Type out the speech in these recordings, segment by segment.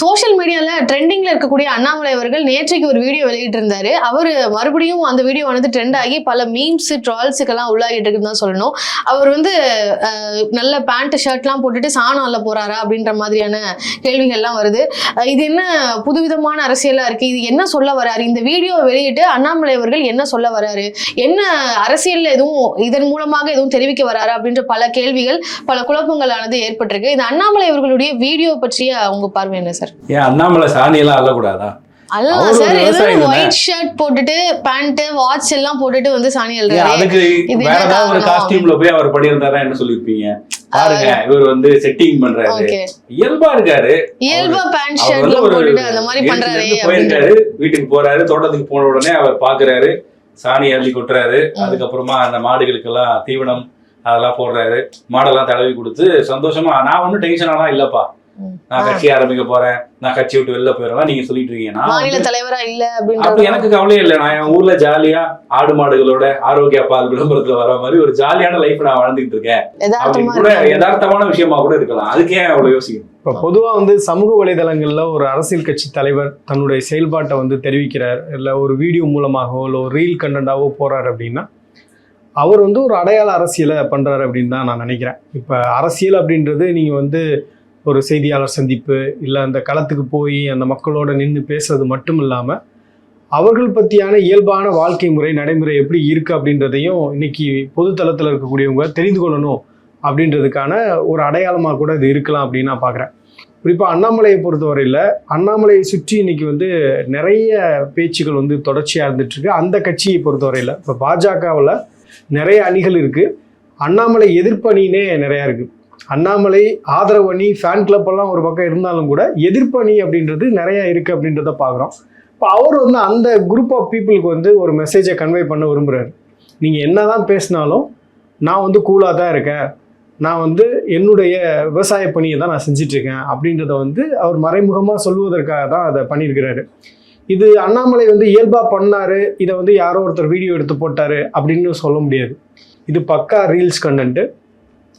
Social மீடியால ட்ரெண்டிங்ல இருக்கக்கூடிய அண்ணாமலை அவர்கள் நேற்றைக்கு ஒரு வீடியோ வெளியிட்டு இருந்தாரு அவர் மறுபடியும் அந்த வீடியோ வந்து ட்ரெண்ட் ஆகி பல மீம்ஸ் ட்ரால்ஸுக்கெல்லாம் உள்ளாகிட்டு இருக்குன்னு தான் சொல்லணும். அவர் வந்து நல்ல பேண்ட் ஷர்ட்லாம் போட்டுட்டு சாணம் அள்ள போறாரா அப்படின்ற மாதிரியான கேள்விகள்லாம் வருது. இது என்ன புதுவிதமான அரசியலாக இருக்குது இது என்ன சொல்ல வராரு? இந்த வீடியோ வெளியிட்டு அண்ணாமலை அவர்கள் என்ன சொல்ல வராரு? என்ன அரசியலில் எதுவும் இதன் மூலமாக எதுவும் தெரிவிக்க வராரு? அப்படின்ற பல கேள்விகள் பல குழப்பங்களானது ஏற்பட்டிருக்கு. இந்த அண்ணாமலை அவர்களுடைய வீடியோ பற்றிய அவங்க பார்வை என்ன சார்? ஏன் அண்ணாமலை சாணியெல்லாம் அள்ளக்கூடாதா? அல்ல சார். தானே? ஒயிட் ஷர்ட் போட்டுட்டு பேண்ட் வாட்ச் எல்லாம் போட்டுட்டு வந்து சாணி எழுதுறாரு அதுக்கு வேற ஏதாவது ஒரு? காஸ்டியூம்ல போய் அவர் பண்ணியிருந்தாரா என்ன சொல்லிருப்பீங்க பாருங்க இவர் வந்து செட்டிங் பண்றாரு. இயல்பா இருக்காரு. இயல்பா பேண்ட் அவர் ஷர்ட் வந்து எல்லாம் ஒரு போட்டுட்டு அந்த மாதிரி பண்றாரே போயிருக்காரு. வீட்டுக்கு போறாரு. தோட்டத்துக்கு போன உடனே அவர் பாக்குறாரு. சாணி அள்ளி கொட்டுறாரு. அதுக்கப்புறமா அந்த மாடுகளுக்கெல்லாம் தீவனம் அதெல்லாம் போடுறாரு. மாடெல்லாம் தடவி கொடுத்து சந்தோஷமா நான் ஒன்றும் டென்ஷனாலாம் இல்லப்பா. நான். கட்சி ஆரம்பிக்க போறேன். நான் கட்சி விட்டு வெளில போயிடலாம் நீங்க சொல்லிட்டு இருக்கீங்க. நான் மாநில வந்து- தலைவரா இல்ல அப்ப அப்படின்றது எனக்கு கவலையே இல்லை. நான் என் ஊர்ல ஜாலியா ஆடு மாடுகளோட ஆரோக்கிய பால் விளம்பரத்துல வர மாதிரி ஒரு ஜாலியான லைஃப் நான் வாழ்ந்துட்டு இருக்கேன். அப்படின்னு கூட. யதார்த்தமான விஷயமா கூட இருக்கலாம். அதுக்கே ஏன் அவ்வளவு யோசிக்கணும்? இப்போ பொதுவாக வந்து சமூக வலைதளங்களில் ஒரு அரசியல் கட்சி தலைவர் தன்னுடைய செயல்பாட்டை வந்து தெரிவிக்கிறார். இல்லை ஒரு வீடியோ மூலமாகவோ இல்லை ஒரு ரீல் கண்டென்ட்டாவோ போகிறார் அப்படின்னா அவர் வந்து ஒரு அடையாள அரசியலை பண்ணுறாரு அப்படின்னு தான் நான் நினைக்கிறேன். இப்போ அரசியல் அப்படின்றது நீங்கள் வந்து ஒரு செய்தியாளர் சந்திப்பு இல்லை அந்த களத்துக்கு போய் அந்த மக்களோட நின்று பேசுறது மட்டும் இல்லாமல் அவர்கள் பற்றியான இயல்பான வாழ்க்கை முறை நடைமுறை எப்படி இருக்குது அப்படின்றதையும் இன்னைக்கு பொதுத்தளத்தில் இருக்கக்கூடியவங்க தெரிந்து கொள்ளணும் அப்படின்றதுக்கான ஒரு அடையாளமாக கூட இது இருக்கலாம் அப்படின்னு நான் பார்க்குறேன் குறிப்பாக அண்ணாமலையை பொறுத்தவரையில் அண்ணாமலையை சுற்றி இன்னைக்கு வந்து நிறைய பேச்சுக்கள் வந்து தொடர்ச்சியாக இருந்துட்டுருக்கு. அந்த கட்சியை பொறுத்தவரையில் இப்போ பாஜகவில் நிறைய அணிகள் இருக்குது அண்ணாமலை எதிர்ப்பணினே நிறையா இருக்குது அண்ணாமலை ஆதரவு அணி ஃபேன் கிளப் எல்லாம் ஒரு பக்கம் இருந்தாலும் கூட எதிர்ப்பு அணி அப்படின்றது நிறைய இருக்குது அப்படின்றத பார்க்குறோம் இப்போ அவர் வந்து அந்த குரூப் ஆஃப் பீப்புளுக்கு வந்து ஒரு மெசேஜை கன்வே பண்ண விரும்புகிறாரு நீங்கள் என்ன தான் பேசினாலும் நான் வந்து கூலாக தான் இருக்கேன். நான் வந்து என்னுடைய விவசாய பணியை தான் நான் செஞ்சிட்ருக்கேன் அப்படின்றத வந்து அவர் மறைமுகமாக சொல்வதற்காக தான் அதை பண்ணியிருக்கிறாரு. இது அண்ணாமலை வந்து இயல்பாக பண்ணார். இதை வந்து யாரோ ஒருத்தர் வீடியோ எடுத்து போட்டார் அப்படின்னு சொல்ல முடியாது. இது பக்கா ரீல்ஸ் கண்டென்ட்டு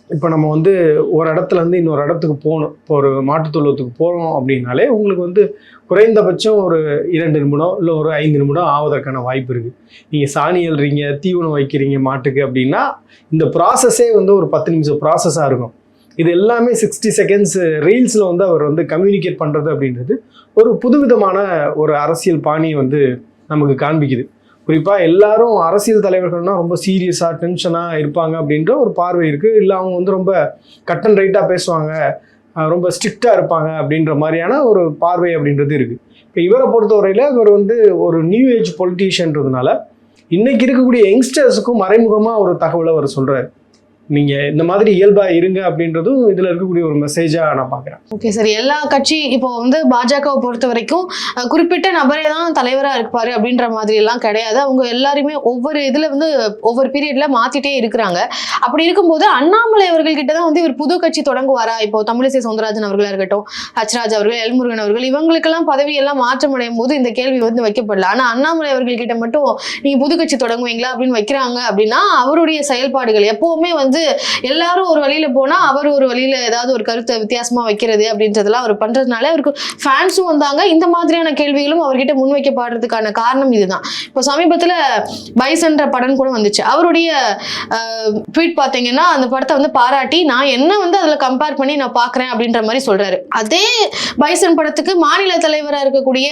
இப்போ நம்ம வந்து ஒரு இடத்துல இருந்து இன்னொரு இடத்துக்கு போகணும். இப்போ ஒரு மாட்டுத் தொழுவத்துக்கு போகிறோம் அப்படின்னாலே உங்களுக்கு வந்து குறைந்தபட்சம் ஒரு இரண்டு நிமிடம் இல்லை ஒரு ஐந்து நிமிடம் ஆவதற்கான வாய்ப்பு இருக்குது நீங்கள் சாணி எழுறீங்க தீவனம் வைக்கிறீங்க மாட்டுக்கு அப்படின்னா இந்த ப்ராசஸே வந்து ஒரு பத்து நிமிஷம் ப்ராசஸாக இருக்கும். இது எல்லாமே சிக்ஸ்டி செகண்ட்ஸ் ரீல்ஸில் வந்து அவர் வந்து கம்யூனிகேட் பண்ணுறது அப்படின்றது ஒரு புதுவிதமான ஒரு அரசியல் பாணியை வந்து நமக்கு காண்பிக்குது. குறிப்பாக எல்லாரும் அரசியல் தலைவர்கள்னா ரொம்ப சீரியஸாக டென்ஷனாக இருப்பாங்க அப்படின்ற ஒரு பார்வை இருக்குது இல்லை அவங்க வந்து ரொம்ப கட் அண்ட் ரைட்டாக பேசுவாங்க. ரொம்ப ஸ்ட்ரிக்டாக இருப்பாங்க அப்படின்ற மாதிரியான ஒரு பார்வை அப்படின்றது இருக்குது இப்போ இவரை பொறுத்தவரையில் இவர் வந்து ஒரு நியூ ஏஜ் பொலிட்டீஷியன்றதுனால இன்னைக்கு இருக்கக்கூடிய யங்ஸ்டர்ஸுக்கும் மறைமுகமாக ஒரு தகவலை அவர் சொல்கிறார் நீங்கள் இந்த மாதிரி இயல்பாக இருங்க அப்படின்றதும் இதில் இருக்கக்கூடிய ஒரு மெசேஜாக நான் பார்க்குறேன். ஓகே சார் எல்லா கட்சி இப்போ வந்து பாஜகவை பொறுத்த வரைக்கும் குறிப்பிட்ட நபரே தான் தலைவராக இருப்பார் அப்படின்ற மாதிரி எல்லாம் கிடையாது. அவங்க எல்லாருமே ஒவ்வொரு இதில் வந்து ஒவ்வொரு பீரியடில் மாற்றிட்டே இருக்கிறாங்க. அப்படி இருக்கும்போது அண்ணாமலை அவர்கள்கிட்ட தான் வந்து இவர் புது கட்சி தொடங்குவாரா? இப்போ தமிழிசை சவுந்தரராஜன் அவர்களாக இருக்கட்டும் ஹச்ராஜ் அவர்கள் எல்முருகன் அவர்கள் இவங்களுக்கெல்லாம் பதவி எல்லாம் மாற்றம் அடையும் போது இந்த கேள்வி வந்து வைக்கப்படல. ஆனால் அண்ணாமலை அவர்கள்கிட்ட மட்டும் நீங்கள் புது கட்சி தொடங்குவீங்களா? அப்படின்னு வைக்கிறாங்க அப்படின்னா அவருடைய செயல்பாடுகள் எப்போவுமே வந்து எல்லாரும் ஒரு வழியில போனா அவர் ஒரு வழியில ஏதாவது ஒரு கருத்தை வித்தியாசமா வைக்கிறது அப்படின்றதெல்லாம் அவர் பண்றதுனால அவருக்கு ஃபேன்ஸும் வந்தாங்க. இந்த மாதிரியான கேள்விகளும் அவர்கிட்ட முன்வைக்கப்படுறதுக்கான காரணம் இதுதான். இப்போ சமீபத்துல பைசன்ற படம் கூட வந்துச்சு. அவருடைய ட்வீட் பார்த்தீங்கன்னா அந்த படத்தை வந்து பாராட்டி நான் என்ன வந்து அதுல கம்பேர் பண்ணி நான் பார்க்குறேன் அப்படின்ற மாதிரி சொல்றாரு. அதே பைசன் படத்துக்கு மாநில தலைவராக இருக்கக்கூடிய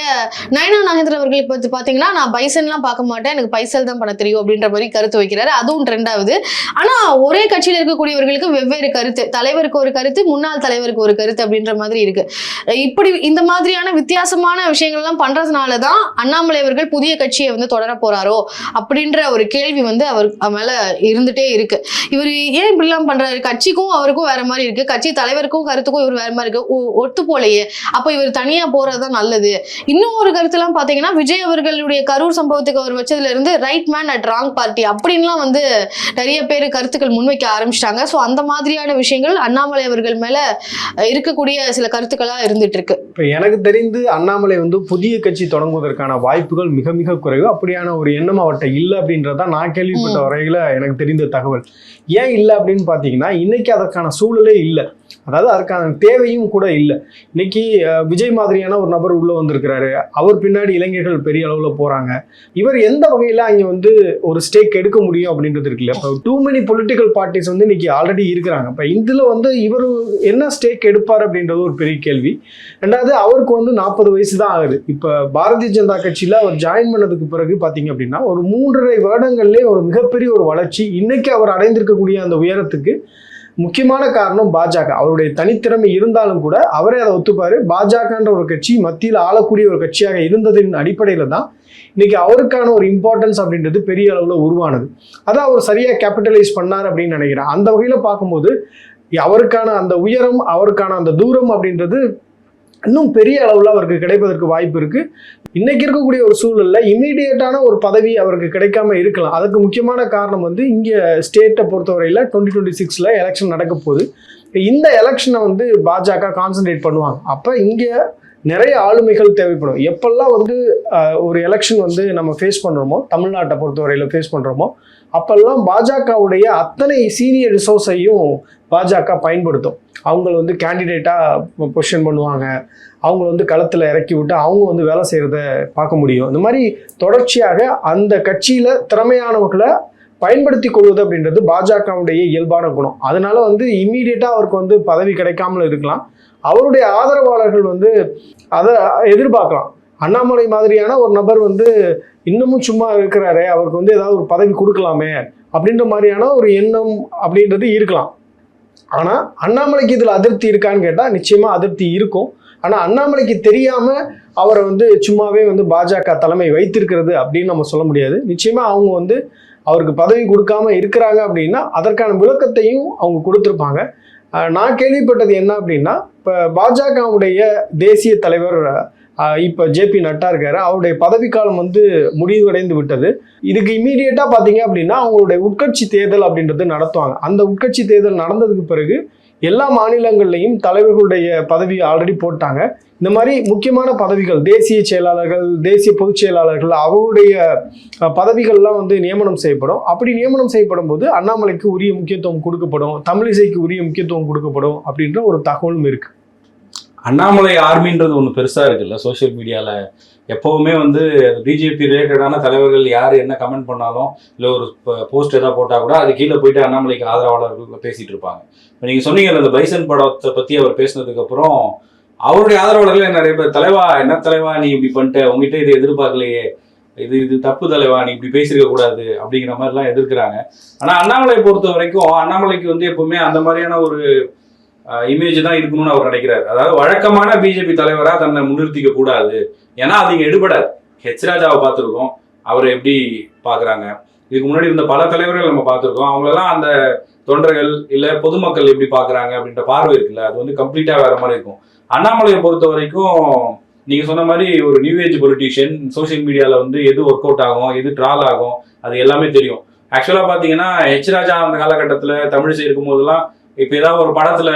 நயனா நாகேந்திரன் அவர்கள் பத்தி பார்த்தீங்கன்னா நான் பைசன்லாம் பார்க்க மாட்டேன். எனக்கு பைசல் தான் பண்ண தெரியும் அப்படின்ற மாதிரி கருத்து வைக்கிறாரு. அதுவும் ட்ரெண்ட் ஆகுது. ஆனா ஒரே கட்சியில் இருக்கக்கூடியவர்களுக்கு வெவ்வேறு கருத்து. தலைவருக்கு ஒரு கருத்து முன்னாள் தலைவருக்கு ஒரு கருத்து அப்படின்ற மாதிரி இருக்கு. இப்படி இந்த மாதிரியான வித்தியாசமான விஷயங்கள்லாம் பண்றதுனால தான் அண்ணாமலை அவர்கள் புதிய கட்சியை வந்து தொடர போறாரோ அப்படின்ற ஒரு கேள்வி வந்து அவர் மேல இருந்துட்டே இருக்கு. இவர் ஏன் இப்படிலாம் பண்றாரு? கட்சிக்கும் அவருக்கும் வேற மாதிரி இருக்கு. கட்சி தலைவருக்கும் கருத்துக்கும் இவர் வேற மாதிரி இருக்கு. ஒ- ஒத்து போலையே. அப்ப இவர் தனியா போறதுதான் நல்லது. இன்னும் ஒரு கருத்துலாம் பாத்தீங்கன்னா விஜய் அவர்களுடைய கரூர் சம்பவத்துக்கு அவர் வச்சதுல இருந்து right man at wrong party அப்படின்லாம் வந்து நிறைய பேர் கருத்துக்கள் முன்வைக்க ஆரம்பிச்சிட்டாங்க. ஸோ அந்த மாதிரியான விஷயங்கள் அண்ணாமலை அவர்கள் மேல இருக்கக்கூடிய சில கருத்துக்களா இருந்துட்டு இருக்கு இப்போ எனக்கு தெரிந்து அண்ணாமலை வந்து புதிய கட்சி தொடங்குவதற்கான வாய்ப்புகள் மிக மிக குறைவு. அப்படியான ஒரு எண்ணம் அவர்கிட்ட இல்லை அப்படின்றத நான் கேள்விப்பட்ட. வரையில் எனக்கு தெரிந்த தகவல். ஏன் இல்லை அப்படின்னு பார்த்தீங்கன்னா இன்னைக்கு அதற்கான சூழலே இல்லை. அதாவது அதற்கான தேவையும் கூட இல்லை. இன்னைக்கு விஜய் மாதிரியான ஒரு நபர் உள்ளே வந்திருக்கிறாரு. அவர் பின்னாடி இளைஞர்கள் பெரிய அளவில் போகிறாங்க இவர் எந்த வகையில் அங்கே வந்து ஒரு ஸ்டேக் எடுக்க முடியும் அப்படின்றது இருக்குல்ல. இப்போ டூ மெனி பொலிட்டிக்கல் பார்ட்டிஸ் வந்து இன்னைக்கு ஆல்ரெடி இருக்கிறாங்க. இப்போ இதில் வந்து இவர் என்ன ஸ்டேக் எடுப்பார் அப்படின்றது ஒரு பெரிய கேள்வி. ரெண்டாவது அவருக்கு வந்து நாற்பது வயசு தான் ஆகுது. இப்போ பாரதிய ஜனதா கட்சியில் அவர் ஜாயின் பண்ணதுக்கு பிறகு பார்த்தீங்க அப்படின்னா ஒரு மூன்றரை வருடங்கள்லேயே ஒரு மிகப்பெரிய ஒரு வளர்ச்சி இன்னைக்கு அவர் அடைந்திருக்கக்கூடிய அந்த உயரத்துக்கு முக்கியமான காரணம் பாஜக. அவருடைய தனித்திறமை இருந்தாலும் கூட அவரே அதை ஒத்துப்பாரு. பாஜகன்ற ஒரு கட்சி மத்தியில் ஆளக்கூடிய ஒரு கட்சியாக இருந்ததின் அடிப்படையில் தான் இன்னைக்கு அவருக்கான ஒரு இம்பார்ட்டன்ஸ் அப்படின்றது பெரிய அளவில் உருவானது. அதை அவர் சரியாக கேபிட்டலைஸ் பண்ணார் அப்படின்னு நினைக்கிறேன். அந்த வகையில் பார்க்கும்போது அவருக்கான அந்த உயரம் அவருக்கான அந்த தூரம் அப்படின்றது இன்னும் பெரிய அளவில் அவருக்கு கிடைப்பதற்கு வாய்ப்பு இருக்குது இன்னைக்கு இருக்கக்கூடிய ஒரு சூழலில் இமீடியட்டான ஒரு பதவி அவருக்கு கிடைக்காம இருக்கலாம். அதுக்கு முக்கியமான காரணம் வந்து இங்கே ஸ்டேட்டை பொறுத்தவரையில் டுவெண்ட்டி டுவெண்ட்டி சிக்ஸில் எலெக்ஷன் நடக்க போகுது. இந்த எலெக்ஷனை வந்து பாஜக கான்சென்ட்ரேட் பண்ணுவாங்க. அப்போ இங்கே நிறைய ஆளுமைகள் தேவைப்படும். எப்பெல்லாம் வந்து ஒரு எலெக்ஷன் வந்து நம்ம ஃபேஸ் பண்ணுறோமோ தமிழ்நாட்டை பொறுத்தவரையில் ஃபேஸ் பண்ணுறோமோ அப்பெல்லாம் பாஜகவுடைய அத்தனை சீனியர் ரிசோர்ஸையும் பாஜக பயன்படுத்தும். அவங்கள வந்து கேண்டிடேட்டாக பொசிஷன் பண்ணுவாங்க. அவங்கள வந்து களத்தில் இறக்கி விட்டு அவங்க வந்து வேலை செய்கிறத பார்க்க முடியும். இந்த மாதிரி தொடர்ச்சியாக அந்த கட்சியில் திறமையானவர்களை பயன்படுத்தி கொள்வது அப்படின்றது பாஜகவுடைய இயல்பான குணம். அதனால வந்து இம்மீடியட்டாக அவருக்கு வந்து பதவி கிடைக்காமல் இருக்கலாம். அவருடைய ஆதரவாளர்கள் வந்து அதை எதிர்பார்க்கலாம். அண்ணாமலை மாதிரியான ஒரு நபர் வந்து இன்னமும் சும்மா இருக்கிறாரே அவருக்கு வந்து ஏதாவது ஒரு பதவி கொடுக்கலாமே அப்படின்ற மாதிரியான ஒரு எண்ணம் அப்படின்றது இருக்கலாம். ஆனால் அண்ணாமலைக்கு இதில் அதிருப்தி இருக்கான்னு கேட்டால் நிச்சயமாக அதிருப்தி இருக்கும். ஆனால் அண்ணாமலைக்கு தெரியாமல் அவரை வந்து சும்மாவே வந்து பாஜக தலைமை வைத்திருக்கிறது அப்படின்னு நம்ம சொல்ல முடியாது. நிச்சயமாக அவங்க வந்து அவருக்கு பதவி கொடுக்காம இருக்கிறாங்க அப்படின்னா அதற்கான விளக்கத்தையும் அவங்க கொடுத்துருப்பாங்க. நான் கேள்விப்பட்டது என்ன அப்படின்னா இப்போ பாஜகவுடைய தேசிய தலைவர் இப்போ ஜேபி நட்டா இருக்காரு. அவருடைய பதவிக்காலம் வந்து முடிவடைந்து விட்டது. இதுக்கு இமீடியட்டாக பார்த்தீங்க அப்படின்னா அவங்களுடைய உட்கட்சி தேர்தல் அப்படின்றது நடத்துவாங்க. அந்த உட்கட்சி தேர்தல் நடந்ததுக்கு பிறகு எல்லா மாநிலங்கள்லையும் தலைவர்களுடைய பதவி ஆல்ரெடி போட்டாங்க. இந்த மாதிரி முக்கியமான பதவிகள் தேசிய செயலாளர்கள் தேசிய பொதுச் செயலாளர்கள் அவருடைய பதவிகள்லாம் வந்து நியமனம் செய்யப்படும். அப்படி நியமனம் செய்யப்படும் போது அண்ணாமலைக்கு உரிய முக்கியத்துவம் கொடுக்கப்படும் தமிழிசைக்கு உரிய முக்கியத்துவம் கொடுக்கப்படும் அப்படின்ற ஒரு தகவலும் இருக்குது அண்ணாமலை ஆர்மின்றது ஒன்று பெருசாக இருக்குல்ல சோஷியல் மீடியாவில் எப்போவுமே வந்து பிஜேபி ரிலேட்டடான தலைவர்கள் யார் என்ன கமெண்ட் பண்ணாலும் இல்லை ஒரு போஸ்ட் எதாவது போட்டால் கூட அது கீழே போயிட்டு அண்ணாமலைக்கு ஆதரவாளர்கள் பேசிகிட்டு இருப்பாங்க. இப்போ நீங்கள் சொன்னீங்க அந்த பைசன் படத்தை பற்றி அவர் பேசினதுக்கப்புறம் அவருடைய ஆதரவாளர்கள் நிறைய பேர் தலைவா என்ன தலைவா நீ இப்படி பண்ணிட்ட? உங்ககிட்ட இதை எதிர்பார்க்கலையே. இது இது தப்பு தலைவா நீ இப்படி பேசியிருக்க கூடாது. அப்படிங்கிற மாதிரிலாம் எதிர்க்கிறாங்க. ஆனால் அண்ணாமலை பொறுத்த வரைக்கும் அண்ணாமலைக்கு வந்து எப்பவுமே அந்த மாதிரியான ஒரு இமேஜ் தான் இருக்கணும்னு அவர் நினைக்கிறார். அதாவது வழக்கமான பிஜேபி தலைவராக தன்னை முன்னிறுத்திக்க கூடாது. ஏன்னா அது இங்க எடுபடாது. ஹெச் ராஜாவை பார்த்துருக்கோம். அவரை எப்படி பார்க்குறாங்க? இதுக்கு முன்னாடி இருந்த பல தலைவர்கள் நம்ம பார்த்துருக்கோம். அவங்களெல்லாம் அந்த தொண்டர்கள் இல்லை பொதுமக்கள் எப்படி பார்க்குறாங்க அப்படின்ற பார்வை இருக்குல்ல? அது வந்து கம்ப்ளீட்டாக வேற மாதிரி இருக்கும். அண்ணாமலையை பொறுத்த வரைக்கும் நீங்கள் சொன்ன மாதிரி ஒரு நியூ ஏஜ் பொலிட்டீஷியன் சோஷியல் மீடியாவில் வந்து எது ஒர்க் அவுட் ஆகும் எது ட்ரால் ஆகும் அது எல்லாமே தெரியும். ஆக்சுவலாக பார்த்தீங்கன்னா ஹெச் ராஜா அந்த காலகட்டத்தில் தமிழிசை இருக்கும் போதெல்லாம் இப்ப ஏதாவது ஒரு படத்துல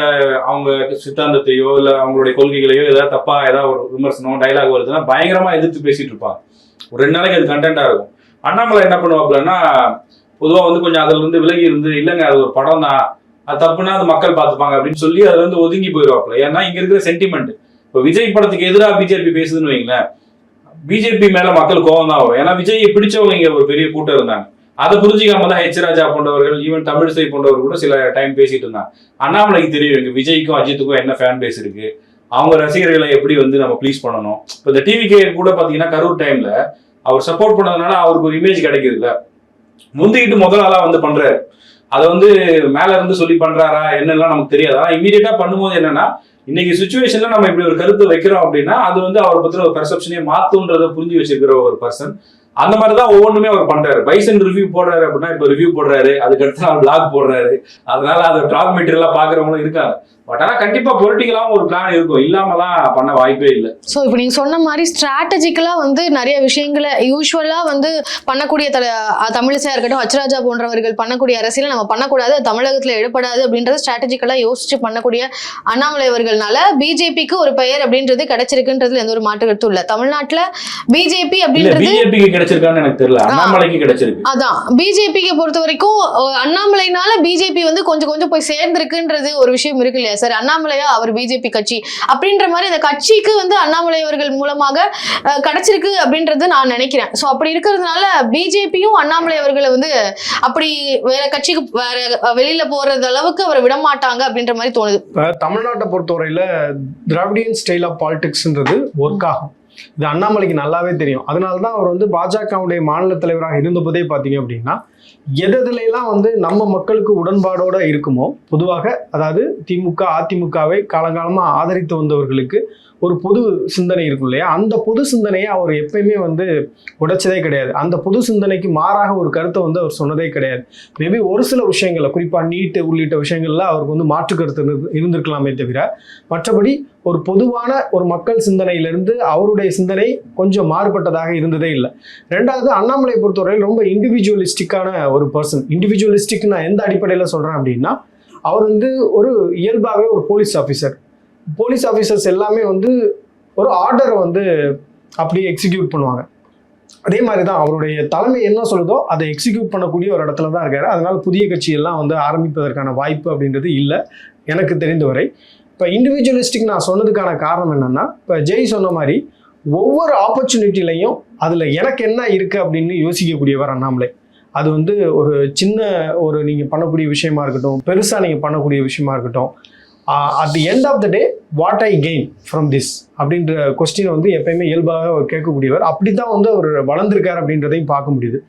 அவங்க சித்தாந்தத்தையோ இல்ல அவங்களுடைய கொள்கைகளையோ ஏதாவது தப்பா ஏதாவது ஒரு விமர்சனம் டைலாக் வருதுன்னா பயங்கரமா எதிர்த்து பேசிட்டு இருப்பாங்க. ஒரு ரெண்டு நாளைக்கு அது கண்டென்ட்டா இருக்கும். அண்ணாமலை என்ன பண்ணுவாப்புலன்னா பொதுவா வந்து கொஞ்சம் அதுல இருந்து விலகி இருந்து இல்லைங்க அது ஒரு படம் தான். அது தப்புனா அது மக்கள் பார்த்துப்பாங்க அப்படின்னு சொல்லி அதுல இருந்து ஒதுங்கி போயிருவாப்புல. ஏன்னா இங்க இருக்கிற சென்டிமெண்ட் இப்போ விஜய் படத்துக்கு எதிராக பிஜேபி பேசுதுன்னு வைங்களேன் பிஜேபி மேல மக்கள் கோவம் தான் வரும். ஏன்னா விஜய் பிடிச்சவங்க இங்க ஒரு பெரிய கூட்டம் இருந்தாங்க. அதை புரிஞ்சுக்காம தான் ஹெச் ராஜா போன்றவர்கள் ஈவன் தமிழிசை போன்றவர்கள் கூட சில டைம் பேசிட்டு இருந்தாங்க. அண்ணாமலைக்கு தெரியும் இங்க விஜய்க்கும் அஜித்துக்கும் என்ன ஃபேன் பேஸ் இருக்கு? அவங்க ரசிகர்களை எப்படி வந்து நம்ம ப்ளீஸ் பண்ணணும்? இப்போ இந்த டிவிகே கூட பாத்தீங்கன்னா கரூர் டைம்ல அவர் சப்போர்ட் பண்ணதுனால அவருக்கு ஒரு இமேஜ் கிடைக்குதுல்ல. முந்திக்கிட்டு முதல் ஆளா வந்து பண்றாரு. அதை வந்து மேல இருந்து சொல்லி பண்றாரா என்னெல்லாம் நமக்கு தெரியாது. ஆனால் இமீடியட்டா பண்ணும்போது என்னன்னா இன்னைக்கு சுச்சுவேஷன்ல நம்ம இப்படி ஒரு கருத்து வைக்கிறோம் அப்படின்னா அது வந்து அவரை பத்தின ஒரு பெர்செப்ஷனே மாத்துன்றதை புரிஞ்சு வச்சிருக்கிற ஒரு பர்சன் அந்த மாதிரி தான் ஒவ்வொன்றுமே அவர் பண்றாரு. பைசன் ரிவ்யூ போடுறாரு அப்படின்னா இப்போ ரிவ்யூ போடுறாரு. அதுக்கு நான் பிளாக் போடுறாரு. அதனால அதை ட்ராக் மெட்டீரியலா பாக்குறவங்களும் இருக்காங்க. பட் ஆனா கண்டிப்பா பொலிட்டிக்கலாவும் ஒரு பிளான் இருக்கும். இல்லாமலாம் பண்ண வாய்ப்பே இல்லை. ஸோ இப்போ நீங்க சொன்ன மாதிரி ஸ்ட்ராட்டஜிக்கலா வந்து நிறைய விஷயங்களை யூஸ்வலா வந்து பண்ணக்கூடிய தல அஹ் தமிழிசையா இருக்கட்டும் அச்சராஜா போன்றவர்கள் பண்ணக்கூடிய அரசியலை நம்ம பண்ணக்கூடாது தமிழகத்துல எடுபடாது அப்படின்றத ஸ்ட்ராட்டஜிக்கலா யோசிச்சு பண்ணக்கூடிய அண்ணாமலை அவர்கள்னால பிஜேபிக்கு ஒரு பெயர் அப்படின்றது கிடைச்சிருக்குன்றதுல எந்த ஒரு மாற்று கருத்தும் இல்ல. தமிழ்நாட்டுல பிஜேபி அப்படின்றது பிஜேபிக்கு கிடைச்சிருக்கான்னு எனக்கு தெரியல. அண்ணாமலைக்கு கிடைச்சிருக்கு. அதான். பிஜேபிக்கு பொறுத்த வரைக்கும் அண்ணாமலைனால பிஜேபி வந்து கொஞ்சம் கொஞ்சம் போய் சேர்ந்திருக்குன்றது ஒரு விஷயம் இருக்கு இல்லையா சரி அண்ணாமலையா? அவர் பிஜேபி கட்சி. அப்படின்ற மாதிரி அந்த கட்சிக்கு வந்து அண்ணாமலை அவர்கள் மூலமாக கிடைச்சிருக்கு அப்படின்றது நான் நினைக்கிறேன். ஸோ அப்படி இருக்கிறதுனால பிஜேபியும் அண்ணாமலை அவர்களை வந்து அப்படி வேற கட்சிக்கு வேற வெளியில போறது அளவுக்கு அவரை விட மாட்டாங்க அப்படின்ற மாதிரி தோணுது. தமிழ்நாட்டை பொறுத்தவரையில் திராவிடியன் ஸ்டைல் ஆஃப் பாலிடிக்ஸ்ன்றது ஒர்க் ஆகும். இது அண்ணாமலைக்கு நல்லாவே தெரியும். அதனால தான் அவர் வந்து பாஜகவுடைய மாநில தலைவராக இருந்தபோதே பார்த்தீங்க அப்படின்னா எதுலாம் வந்து நம்ம மக்களுக்கு உடன்பாடோட இருக்குமோ? பொதுவாக அதாவது திமுக அதிமுகவை காலங்காலமாக ஆதரித்து வந்தவர்களுக்கு ஒரு பொது சிந்தனை இருக்கும் இல்லையா? அந்த பொது சிந்தனையை அவர் எப்பயுமே வந்து உடைச்சதே கிடையாது. அந்த பொது சிந்தனைக்கு மாறாக ஒரு கருத்தை வந்து அவர் சொன்னதே கிடையாது. மேபி ஒரு சில விஷயங்களில் குறிப்பாக நீட்டு உள்ளிட்ட விஷயங்கள்ல அவருக்கு வந்து மாற்று கருத்து இருந்து- இருந்திருக்கலாமே தவிர மற்றபடி ஒரு பொதுவான ஒரு மக்கள் சிந்தனையிலிருந்து அவருடைய சிந்தனை கொஞ்சம் மாறுபட்டதாக இருந்ததே இல்லை. ரெண்டாவது அண்ணாமலை பொறுத்தவரையில் ரொம்ப இண்டிவிஜுவலிஸ்டிக்கான ஒரு பர்சன் இண்டிவிஜுவலிஸ்டிக் நான் எந்த அடிப்படையில் சொல்கிறேன் அப்படின்னா அவர் வந்து ஒரு இயல்பாகவே ஒரு போலீஸ் ஆஃபீஸர் போலீஸ் ஆஃபீஸர்ஸ் எல்லாமே வந்து ஒரு ஆர்டரை வந்து அப்படியே எக்ஸிக்யூட் பண்ணுவாங்க. அதே மாதிரி தான் அவருடைய தலைமை என்ன சொல்லுதோ அதை எக்ஸிக்யூட் பண்ணக்கூடிய ஒரு இடத்துல தான் இருக்காரு. அதனால புதிய கட்சியெல்லாம் வந்து ஆரம்பிப்பதற்கான வாய்ப்பு அப்படின்றது இல்லை. எனக்கு தெரிந்தவரை. இப்போ இண்டிவிஜுவலிஸ்டிக் நான் சொன்னதுக்கான காரணம் என்னன்னா இப்போ ஜெய் சொன்ன மாதிரி ஒவ்வொரு ஆப்பர்ச்சுனிட்டிலையும் அதில் எனக்கு என்ன இருக்குது அப்படின்னு யோசிக்கக்கூடியவர் அண்ணாமலை. அது வந்து ஒரு சின்ன ஒரு நீங்கள் பண்ணக்கூடிய விஷயமா இருக்கட்டும் பெருசாக நீங்கள் பண்ணக்கூடிய விஷயமா இருக்கட்டும் at the end of the day what I gain from this அப்படின்ற கொஸ்டினை வந்து எப்பயுமே இயல்பாக அவர் கேட்கக்கூடியவர். அப்படி தான் வந்து அவர் வளர்ந்துருக்கார் அப்படின்றதையும் பார்க்க முடியுது.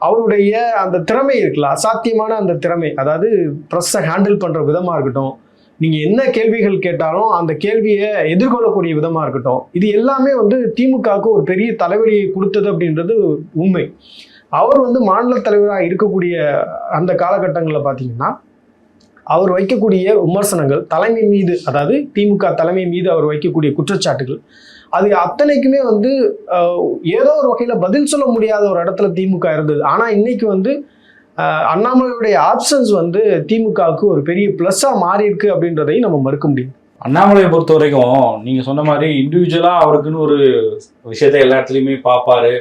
அவருடைய அந்த திறமை இருக்குல்ல அசாத்தியமான அந்த திறமை அதாவது ப்ரெஸ்ஸை ஹேண்டில் பண்ணுற விதமாக இருக்கட்டும் நீங்கள் என்ன கேள்விகள் கேட்டாலும் அந்த கேள்வியை எதிர்கொள்ளக்கூடிய விதமாக இருக்கட்டும் இது எல்லாமே வந்து திமுகவுக்கு ஒரு பெரிய தலைவலியை கொடுத்தது அப்படின்றது உண்மை. அவர் வந்து மாநில தலைவராக இருக்கக்கூடிய அந்த காலகட்டங்களில் பார்த்தீங்கன்னா அவர் வைக்கக்கூடிய விமர்சனங்கள் தலைமை மீது அதாவது திமுக தலைமை மீது அவர் வைக்கக்கூடிய குற்றச்சாட்டுகள் அது அத்தனைக்குமே வந்து ஏதோ ஒரு வகையில் பதில் சொல்ல முடியாத ஒரு இடத்துல திமுக இருந்தது. ஆனால் இன்னைக்கு வந்து அண்ணாமலையுடைய ஆப்ஷன்ஸ் வந்து திமுகவுக்கு ஒரு பெரிய ப்ளஸ்ஸாக மாறி இருக்கு அப்படின்றதையும் நம்ம மறுக்க முடியும். அண்ணாமலையை பொறுத்த வரைக்கும் நீங்கள் சொன்ன மாதிரி இண்டிவிஜுவலாக அவருக்குன்னு ஒரு விஷயத்தை எல்லா இடத்துலையுமே பார்ப்பாரு.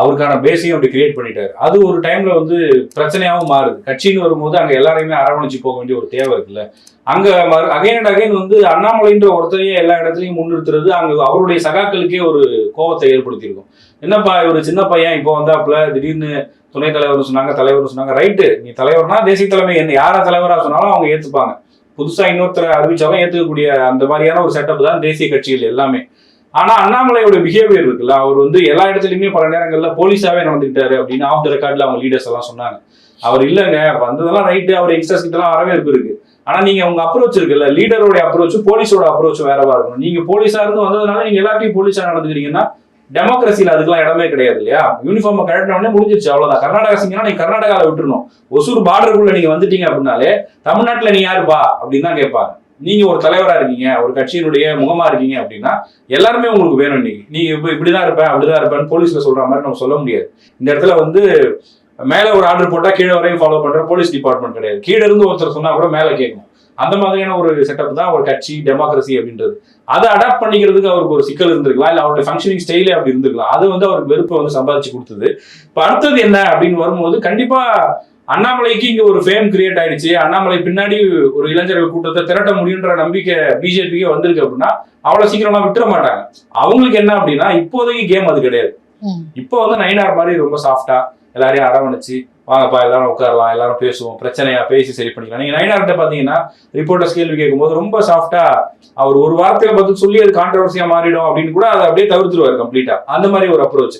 அவருக்கான பேஸையும் அப்படி கிரியேட் பண்ணிட்டாரு. அது ஒரு டைம்ல வந்து பிரச்சனையாகவும் மாறுது. கட்சின்னு வரும்போது அங்கே எல்லாரையுமே அரவணைச்சு போக வேண்டிய ஒரு தேவை இருக்குல்ல. அங்க அகைன் அண்ட் அகைன் வந்து அண்ணாமலைன்ற ஒருத்தரையே எல்லா இடத்துலையும் முன்னிறுத்துறது அங்கே அவருடைய சகாக்களுக்கே ஒரு கோவத்தை ஏற்படுத்தியிருக்கும். என்னப்பா இவர் சின்ன பையன் இப்போ வந்தாப்புல திடீர்னு துணைத் தலைவர்னு சொன்னாங்க தலைவர்னு சொன்னாங்க. ரைட்டு நீ தலைவர்னா தேசிய தலைமை என்ன யாரா தலைவரா சொன்னாலும் அவங்க ஏற்றுப்பாங்க புதுசாக இன்னொருத்தரை அறிவிச்சாலும் ஏற்றுக்கக்கூடிய அந்த மாதிரியான ஒரு செட்டப் தான் தேசிய கட்சிகள் எல்லாமே. ஆனா அண்ணாமலையோட பிஹேவியர் இருக்குல்ல அவர் வந்து எல்லா இடத்துலயுமே பல நேரங்கள்ல போலீஸாவே நடந்துக்கிட்டாரு அப்படின்னு ஆஃப் த ரெக்கார்ட்ல அவங்க லீடர்ஸ் எல்லாம் சொன்னாங்க. அவர் இல்லைங்க வந்ததெல்லாம் ரைட்டு அவர் யங்ஸ்டர்ஸ் கிட்ட எல்லாம் வரவேற்பு இருக்கு. ஆனா நீங்க உங்க அப்ரோச் இருக்குல்ல லீடரோட அப்ரோச்சும் போலீஸோட அப்ரோச்சும் வேறவா இருக்கணும். நீங்க போலீஸா இருந்து வந்ததுனால நீங்க எல்லாத்தையும் போலீஸா நடந்துக்கிறீங்கன்னா டெமோக்ரஸில அதுக்கெல்லாம் இடமே கிடையாது இல்லையா? யூனிஃபார்ம் கரெக்ட் முடிஞ்சிருச்சு அவ்வளவுதான். கர்நாடகா சிங்கனா நீங்க கர்நாடகாவில் விட்டுருணும் ஒசூர் பார்டருக்குள்ள நீங்க வந்துட்டீங்க அப்படின்னாலே தமிழ்நாட்டுல நீ யாருப்பா அப்படின்னு தான் கேட்பாங்க. நீங்க ஒரு தலைவரா இருக்கீங்க ஒரு கட்சியினுடைய முகமா இருக்கீங்க அப்படின்னா எல்லாருமே உங்களுக்கு வேணும் இன்னைக்கு. நீங்க இப்ப இப்படிதான் இருப்பேன் அப்படிதான் இருப்பேன் போலீஸ்ல சொல்ற மாதிரி நம்ம சொல்ல முடியாது. இந்த இடத்துல வந்து மேல ஒரு ஆர்டர் போட்டா கீழே வரையும் ஃபாலோ பண்ற போலீஸ் டிபார்ட்மெண்ட் கிடையாது. கீழே இருந்து ஒருத்தர் சொன்னா கூட மேல கேட்கும் அந்த மாதிரியான ஒரு செட்டப் தான் ஒரு கட்சி டெமோக்ரஸி அப்படின்றது. அதை அடாப்ட் பண்ணிக்கிறதுக்கு அவருக்கு ஒரு சிக்கல் இருந்திருக்கலாம் இல்ல அவருடைய ஃபங்க்ஷனிங் ஸ்டைலே அப்படி இருந்திருக்கலாம். அது வந்து அவருக்கு வெறுப்பை வந்து சம்பாதிச்சு கொடுத்தது. இப்ப அடுத்தது என்ன அப்படின்னு வரும்போது கண்டிப்பா அண்ணாமலைக்கு இங்க ஒரு ஃபேம் கிரியேட் ஆயிடுச்சு. அண்ணாமலை பின்னாடி ஒரு இளைஞர்கள் கூட்டத்தை திரட்ட முடியுன்ற நம்பிக்கை பிஜேபிக்கு வந்திருக்கு அப்படின்னா அவ்வளவு சீக்கிரமா விட்டுற மாட்டாங்க. அவங்களுக்கு என்ன அப்படின்னா இப்போதைக்கு கேம் அது கிடையாது. இப்போ வந்து நைனார் மாதிரி ரொம்ப சாஃப்டா எல்லாரையும் அரவணைச்சு வாங்கப்பா எல்லாரும் உட்காரலாம் எல்லாரும் பேசுவோம் பிரச்சனையா பேசி சரி பண்ணிக்கலாம். நீங்க நைனார்கிட்ட பாத்தீங்கன்னா ரிப்போர்ட்டர்ஸ் கேள்வி கேட்கும்போது ரொம்ப சாஃப்டா அவர் ஒரு வார்த்தையில பதில் சொல்லி அது கான்ட்ரவர்சியா மாறிடும் அப்படின்னு கூட அதை அப்படியே தவிர்த்துருவாரு கம்ப்ளீட்டா அந்த மாதிரி ஒரு அப்ரோச்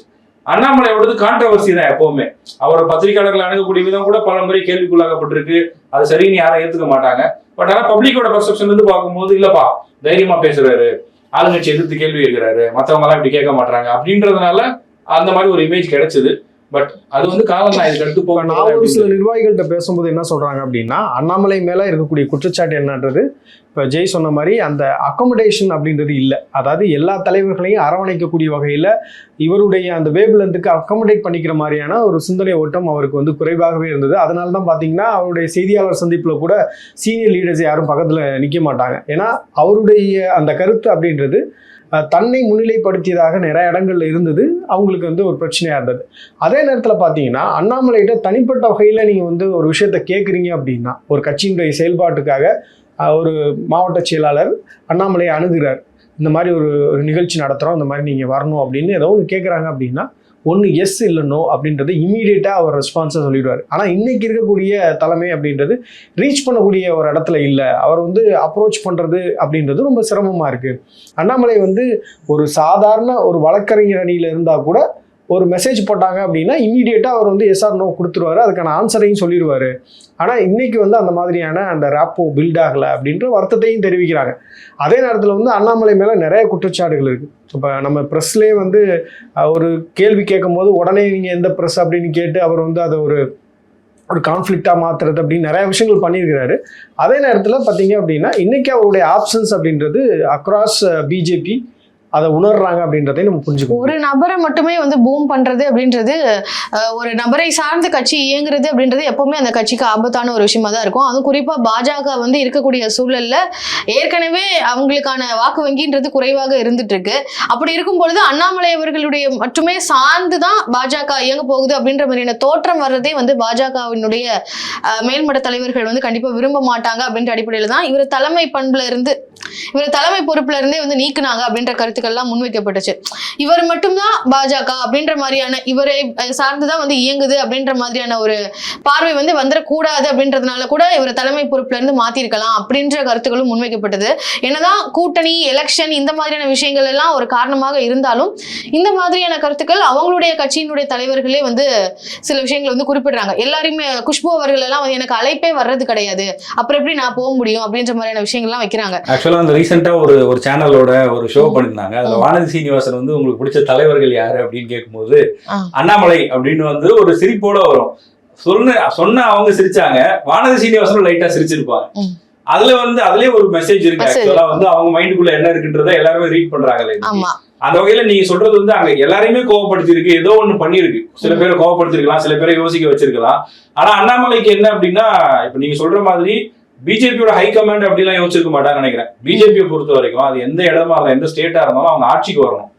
அண்ணாமலையோடது கான்ட்ரவர்சி தான் எப்பவுமே. அவரை பத்திரிகையாளர்கள் அணுகக்கூடிய விதம் கூட பல முறை கேள்விக்குள்ளாக்கப்பட்டிருக்கு. அது சரின்னு யாரும் ஏத்துக்க மாட்டாங்க. பட் ஆனா பப்ளிக்கோட பர்செப்ஷன் இருந்து பார்க்கும்போது இல்லப்பா தைரியமா பேசுறாரு. ஆளுங்கட்சி எதிர்த்து கேள்வி கேட்கிறாரு மற்றவங்க எல்லாம் இப்படி கேட்க மாட்டாங்க அப்படின்றதுனால அந்த மாதிரி ஒரு இமேஜ் கிடைச்சது. பட் அது வந்து காலம் தான். இதுக்கு அடுத்து இப்போ போக நான் ஒரு சில நிர்வாகிகள்கிட்ட பேசும்போது என்ன சொல்றாங்க அப்படின்னா அண்ணாமலை மேல இருக்கக்கூடிய குற்றச்சாட்டு என்னன்றது இப்போ ஜெய் சொன்ன மாதிரி அந்த அக்கமடேஷன் அப்படின்றது இல்லை. அதாவது எல்லா தலைவர்களையும் அரவணைக்கக்கூடிய வகையில் இவருடைய அந்த வேவ்லந்துக்கு அக்கமடேட் பண்ணிக்கிற மாதிரியான ஒரு சிந்தனை ஓட்டம் அவருக்கு வந்து குறைவாகவே இருந்தது. அதனால தான் பார்த்தீங்கன்னா அவருடைய செய்தியாளர் சந்திப்பில் கூட சீனியர் லீடர்ஸ் யாரும் பக்கத்தில் நிற்க மாட்டாங்க. ஏன்னா அவருடைய அந்த கருத்து அப்படின்றது தன்னை முன்னிலைப்படுத்தியதாக நிறைய இடங்கள்ல இருந்தது. அவங்களுக்கு வந்து ஒரு பிரச்சனையாக இருந்தது. அதே நேரத்தில் பார்த்தீங்கன்னா அண்ணாமலைகிட்ட தனிப்பட்ட வகையில் நீங்கள் வந்து ஒரு விஷயத்த கேட்குறீங்க அப்படின்னா ஒரு கட்சியினுடைய செயல்பாட்டுக்காக ஒரு மாவட்ட செயலாளர் அண்ணாமலையை அணுகிறார். இந்த மாதிரி ஒரு நிகழ்ச்சி நடத்துகிறோம் இந்த மாதிரி நீங்கள் வரணும் அப்படின்னு ஏதோ ஒன்று கேட்குறாங்க அப்படின்னா ஒன்று எஸ் இல்லை நோ அப்படின்றது இமீடியட்டாக அவர் ரெஸ்பான்ஸை சொல்லிடுவார். ஆனால் இன்றைக்கி இருக்கக்கூடிய தலைமை அப்படின்றது ரீச் பண்ணக்கூடிய ஒரு இடத்துல இல்லை. அவர் வந்து அப்ரோச் பண்ணுறது அப்படின்றது ரொம்ப சிரமமாக இருக்குது அண்ணாமலை வந்து ஒரு சாதாரண ஒரு வழக்கறிஞர் அணியில் இருந்தால் கூட ஒரு மெசேஜ் போட்டாங்க அப்படின்னா இமீடியட்டாக அவர் வந்து எஸ்ஆர் நோ கொடுத்துருவாரு. அதுக்கான ஆன்சரையும் சொல்லிடுவார். ஆனால் இன்றைக்கி வந்து அந்த மாதிரியான அந்த ரேப்போ பில்ட் ஆகலை அப்படின்ற வருத்தத்தையும் தெரிவிக்கிறாங்க. அதே நேரத்தில் வந்து அண்ணாமலை மேலே நிறைய குற்றச்சாட்டுகள் இருக்குது இப்போ நம்ம ப்ரெஸ்லேயே வந்து ஒரு கேள்வி கேட்கும்போது உடனே நீங்கள் எந்த ப்ரெஸ் அப்படின்னு கேட்டு அவர் வந்து அதை ஒரு ஒரு கான்ஃப்ளிக்டாக மாற்றுறது அப்படின்னு நிறைய விஷயங்கள் பண்ணியிருக்கிறாரு. அதே நேரத்தில் பார்த்தீங்க அப்படின்னா இன்றைக்கி அவருடைய ஆப்ஷன்ஸ் அப்படின்றது அக்ராஸ் பிஜேபி அதை உணர்றாங்க அப்படின்றதையும் நம்ம புரிஞ்சுக்கணும். ஒரு நபரை மட்டுமே வந்து பூம் பண்றது அப்படின்றது ஒரு நபரை சார்ந்த கட்சி இயங்குறது அப்படின்றது எப்பவுமே அந்த கட்சிக்கு ஆபத்தான ஒரு விஷயமா தான் இருக்கும். அதுவும் குறிப்பா பாஜக வந்து இருக்கக்கூடிய சூழல்ல ஏற்கனவே அவங்களுக்கான வாக்கு வங்கின்றது குறைவாக இருந்துட்டு இருக்கு அப்படி இருக்கும் பொழுது அண்ணாமலை அவர்களுடைய மட்டுமே சார்ந்து தான் பாஜக இயங்க போகுது அப்படின்ற மாதிரியான தோற்றம் வர்றதே வந்து பாஜகவினுடைய மேல்மட்ட தலைவர்கள் வந்து கண்டிப்பா விரும்ப மாட்டாங்க அப்படின்ற அடிப்படையில தான் இவர் தலைமை பண்புல இருந்து இவர் தலைமை பொறுப்புல இருந்தே வந்து நீக்குனாங்க அப்படின்ற கருத்துக்கள்லாம் முன்வைக்கப்பட்டுச்சு. இவர் மட்டும்தான் பாஜக அப்படின்ற மாதிரியான இவரை சார்ந்துதான் வந்து இயங்குது அப்படின்ற மாதிரியான ஒரு பார்வை வந்து வந்துடக்கூடாது அப்படின்றதுனால கூட இவர் தலைமை பொறுப்புல இருந்து மாத்திருக்கலாம் அப்படின்ற கருத்துக்களும் முன்வைக்கப்பட்டது. என்னதான் கூட்டணி எலெக்ஷன் இந்த மாதிரியான விஷயங்கள் எல்லாம் ஒரு காரணமாக இருந்தாலும் இந்த மாதிரியான கருத்துக்கள் அவங்களுடைய கட்சியினுடைய தலைவர்களே வந்து சில விஷயங்களை வந்து குறிப்பிடுறாங்க. எல்லாருமே குஷ்பு அவர்கள் எல்லாம் வந்து எனக்கு அழைப்பே வர்றது கிடையாது. அப்புறம் எப்படி நான் போக முடியும் அப்படின்ற மாதிரியான விஷயங்கள்லாம் வைக்கிறாங்க. ஆக்சுவலா அந்த ரீசெண்டா ஒரு ஒரு சேனலோட ஒரு ஷோ பண்ணியிருந்தாங்க. அதுல வானதி சீனிவாசன் வந்து உங்களுக்கு பிடிச்ச தலைவர்கள் யாரு அப்படின்னு கேட்கும்போது. அண்ணாமலை அப்படின்னு வந்து ஒரு சிரிப்போட வரும். சொன்ன சொன்ன அவங்க சிரிச்சாங்க. வானதி சீனிவாசனும் லைட்டா சிரிச்சிருப்பாங்க. அதுல வந்து அதுலயே ஒரு மெசேஜ் இருக்கு. ஆக்சுவலா வந்து அவங்க மைண்டுக்குள்ள என்ன இருக்குன்றத எல்லாருமே ரீட் பண்றாங்களே அந்த வகையில நீங்க சொல்றது வந்து அங்க எல்லாரையுமே கோவப்படுத்திருக்கு ஏதோ ஒண்ணு பண்ணிருக்கு சில பேரை கோவப்படுத்திருக்கலாம் சில பேரை யோசிக்க வச்சிருக்கலாம். ஆனா அண்ணாமலைக்கு என்ன அப்படின்னா இப்ப நீங்க சொல்ற மாதிரி பிஜேபியோட ஹை கமாண்ட் அப்படிலாம் யோசிச்சிருக்க மாட்டாங்கன்னு நினைக்கிறேன். பிஜேபியை பொறுத்த வரைக்கும் அது எந்த இடமா இருந்தாலும் எந்த ஸ்டேட்டா இருந்தாலும் அவங்க ஆட்சிக்கு வரணும்.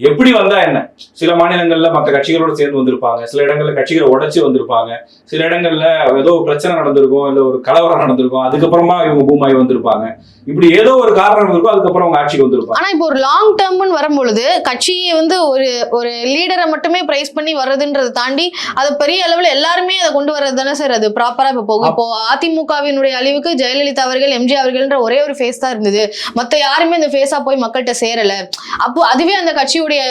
எப்படி வந்தா என்ன? சில மாநிலங்கள்ல மற்ற கட்சிகளோட சேர்ந்து வந்திருப்பாங்க. சில இடங்கள்ல கட்சிகளை உடைச்சு வந்திருப்பாங்க. சில இடங்கள்ல ஏதோ பிரச்சனை நடந்திருக்கும் இல்ல ஒரு கலவரம் நடந்திருக்கும் அதுக்கப்புறமா இவங்க பூமாயி வந்திருப்பாங்க. இப்படி ஏதோ ஒரு காரணம் இருக்கும் அதுக்கப்புறம் அவங்க ஆட்சிக்கு வந்திருப்பாங்க. ஆனா இப்போ ஒரு லாங் டேர்ம்னு வரும்பொழுது கட்சியை வந்து ஒரு ஒரு லீடரை மட்டுமே பிரைஸ் பண்ணி வர்றதுன்றதை தாண்டி அது பெரிய அளவுல எல்லாருமே அதை கொண்டு வர்றது தானே சார் அது? ப்ராப்பரா இப்போ போகும் இப்போ அதிமுகவினுடைய அழிவுக்கு ஜெயலலிதா அவர்கள் எம்ஜி அவர்கள்ன்ற ஒரே ஒரு ஃபேஸ் தான் இருந்தது. மத்த யாருமே இந்த ஃபேஸா போய் மக்கள்கிட்ட சேரல. அப்போ அதுவே அந்த கட்சி கட்சியுடைய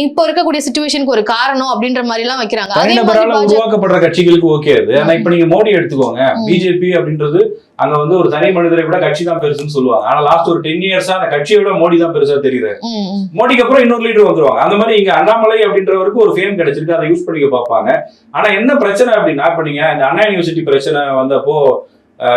இப்போ இருக்கக்கூடிய சுச்சுவேஷனுக்கு ஒரு காரணம் அப்படின்ற மாதிரி எல்லாம் வைக்கிறாங்க தனிநபரால உருவாக்கப்படுற கட்சிகளுக்கு ஓகே அது. ஆனா இப்ப நீங்க மோடி எடுத்துக்கோங்க. பிஜேபி அப்படின்றது அங்க வந்து ஒரு தனி மனிதரை விட கட்சி தான் பெருசுன்னு சொல்லுவாங்க. ஆனா லாஸ்ட் ஒரு டென் இயர்ஸா அந்த கட்சியை விட மோடி தான் பெருசா தெரியுறாரு ம். மோடிக்கு அப்புறம் இன்னொரு லீடர் வந்துருவாங்க. அந்த மாதிரி இங்க அண்ணாமலை அப்படின்றவருக்கு ஒரு ஃபேம் கிடைச்சிருக்கு. அதை யூஸ் பண்ணிக்க பார்ப்பாங்க. ஆனா என்ன பிரச்சனை அப்படின்னா இப்ப நீங்க இந்த அண்ணா யூனிவர்சிட்டி பிரச்சனை வந்தப்போ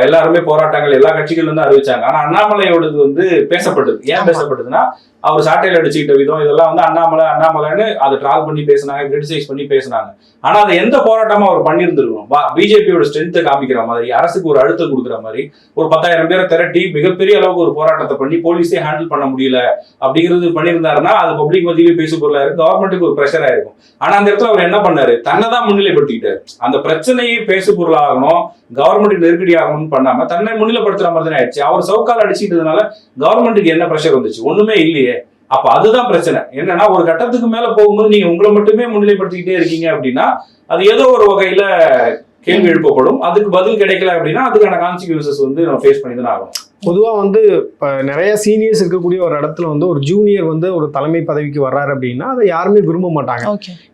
எல்லாருமே போராட்டங்கள் எல்லா கட்சிகள் இருந்து அறிவிச்சாங்க. ஆனா அண்ணாமலையோடது வந்து பேசப்பட்டது. ஏன். பேசப்பட்டதுன்னா அவர் சாட்டையில் அடிச்சுக்கிட்ட விதம் இதெல்லாம் வந்து அண்ணாமலை அண்ணாமலைன்னு அதை ட்ரால் பண்ணி பேசினாங்க கிரிட்டிசைஸ் பண்ணி பேசினாங்க. ஆனா அதை எந்த போராட்டமா அவர் பண்ணியிருந்திருக்கணும்? பிஜேபியோட ஸ்ட்ரென்த்தை காமிக்கிற மாதிரி அரசுக்கு ஒரு அழுத்தம் கொடுக்குற மாதிரி ஒரு பத்தாயிரம் பேரை திரட்டி மிகப்பெரிய அளவுக்கு ஒரு போராட்டத்தை பண்ணி போலீஸே ஹேண்டில் பண்ண முடியல அப்படிங்கிறது பண்ணியிருந்தாருன்னா அது பப்ளிக் மத்தியிலும் பேசு பொருளா இருக்கும் கவர்மெண்ட்டுக்கு ஒரு ப்ரெஷர் ஆயிருக்கும் ஆனா அந்த இடத்துல அவர் என்ன பண்ணாரு? தன்னை தான் முன்னிலைப்படுத்திக்கிட்டாரு. அந்த பிரச்சனையை பேசு பொருளாகணும் கவர்மெண்ட்டுக்கு நெருக்கடி ஆகணும்னு பண்ணாம தன்னை முன்னிலைப்படுத்துற மாதிரி தானே ஆயிடுச்சு. அவர் சவுக்கால் அடிச்சுக்கிட்டதுனால கவர்மெண்ட்டுக்கு என்ன ப்ரெஷர் வந்துச்சு? ஒண்ணுமே இல்லையே. அப்ப அதுதான் பிரச்சனை. என்னன்னா ஒரு கட்டத்துக்கு மேல போகும்போது நீங்க உங்களை மட்டுமே முன்னிலைப்படுத்திக்கிட்டே இருக்கீங்க அப்படின்னா அது ஏதோ ஒரு வகையில கேள்வி எழுப்பப்படும். அதுக்கு பதில் கிடைக்கல அப்படின்னா அதுக்கான கான்சிக்வன்சஸ் வந்து நம்ம ஃபேஸ் பண்ணி தான் ஆகும் பொதுவாக வந்து இப்போ நிறைய சீனியர்ஸ் இருக்கக்கூடிய ஒரு இடத்துல வந்து ஒரு ஜூனியர் வந்து ஒரு தலைமை பதவிக்கு வர்றாரு அப்படின்னா அதை யாருமே விரும்ப மாட்டாங்க.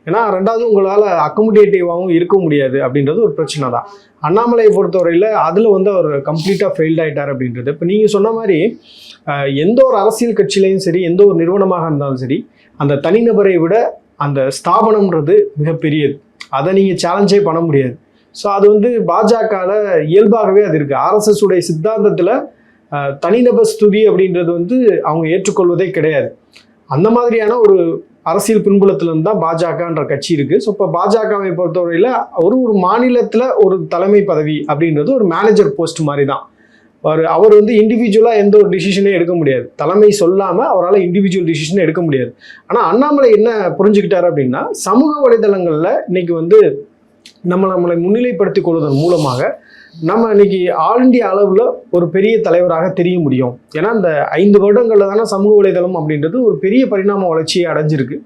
ஏன்னா ரெண்டாவது உங்களால் அக்கமடேட்டிவாகவும் இருக்க முடியாது அப்படின்றது ஒரு பிரச்சனை தான். அண்ணாமலையை பொறுத்தவரையில் அதில் வந்து அவர் கம்ப்ளீட்டாக ஃபெயில்ட் ஆயிட்டார் அப்படின்றது. இப்போ நீங்கள் சொன்ன மாதிரி எந்த ஒரு அரசியல் கட்சியிலையும் சரி எந்த ஒரு நிறுவனமாக இருந்தாலும் சரி அந்த தனிநபரை விட அந்த ஸ்தாபனம்ன்றது மிகப்பெரியது. அதை நீங்கள் சேலஞ்சே பண்ண முடியாது. ஸோ அது வந்து பாஜகவில் இயல்பாகவே அது இருக்குது ஆர்எஸ்எஸ் உடைய சித்தாந்தத்தில் தனிநபர் ஸ்துதி அப்படின்றது வந்து அவங்க ஏற்றுக்கொள்வதே கிடையாது. அந்த மாதிரியான ஒரு அரசியல் பின்புலத்திலிருந்து தான் பாஜகன்ற கட்சி இருக்குது ஸோ இப்போ பாஜகவை பொறுத்தவரையில் ஒரு ஒரு மாநிலத்தில் ஒரு தலைமை பதவி அப்படின்றது ஒரு மேனேஜர் போஸ்ட் மாதிரி தான் அவர் அவர் வந்து இண்டிவிஜுவலாக எந்த ஒரு டிசிஷனே எடுக்க முடியாது. தலைமை சொல்லாமல் அவரால் இண்டிவிஜுவல் டிசிஷனே எடுக்க முடியாது. ஆனால் அண்ணாமலை என்ன புரிஞ்சுக்கிட்டார் அப்படின்னா சமூக வலைதளங்களில் இன்னைக்கு வந்து நம்ம நம்மளை முன்னிலைப்படுத்திக் கொள்வதன் மூலமாக நம்ம இன்னைக்கு ஆல் இந்தியா அளவில் ஒரு பெரிய தலைவராக தெரிய முடியும். ஏன்னா இந்த ஐந்து வருடங்களில் தானே சமூக வலைதளம் அப்படின்றது ஒரு பெரிய பரிணாம வளர்ச்சியை அடைஞ்சிருக்கு.